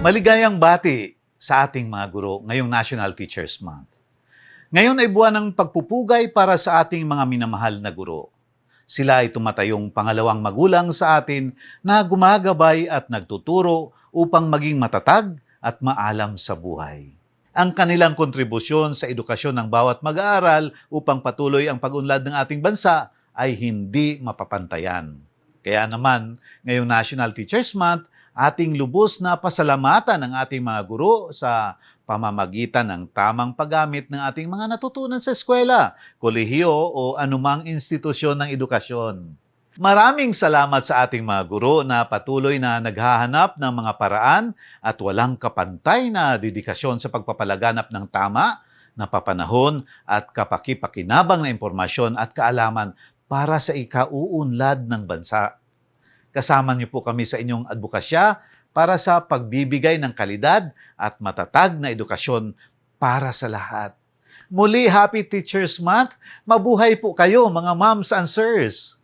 Maligayang bati sa ating mga guro ngayong National Teachers Month. Ngayon ay buwan ng pagpupugay para sa ating mga minamahal na guro. Sila ay tumatayong pangalawang magulang sa atin na gumagabay at nagtuturo upang maging matatag at maalam sa buhay. Ang kanilang kontribusyon sa edukasyon ng bawat mag-aaral upang patuloy ang pag-unlad ng ating bansa ay hindi mapapantayan. Kaya naman, ngayong National Teachers Month, ating lubos na pasalamatan ang ating mga guro sa pamamagitan ng tamang paggamit ng ating mga natutunan sa eskwela, kolehiyo o anumang institusyon ng edukasyon. Maraming salamat sa ating mga guro na patuloy na naghahanap ng mga paraan at walang kapantay na dedikasyon sa pagpapalaganap ng tama, napapanahon at kapakipakinabang na impormasyon at kaalaman para sa ikauunlad ng bansa. Kasama niyo po kami sa inyong advokasya para sa pagbibigay ng kalidad at matatag na edukasyon para sa lahat. Muli, Happy Teachers Month! Mabuhay po kayo mga moms and sirs!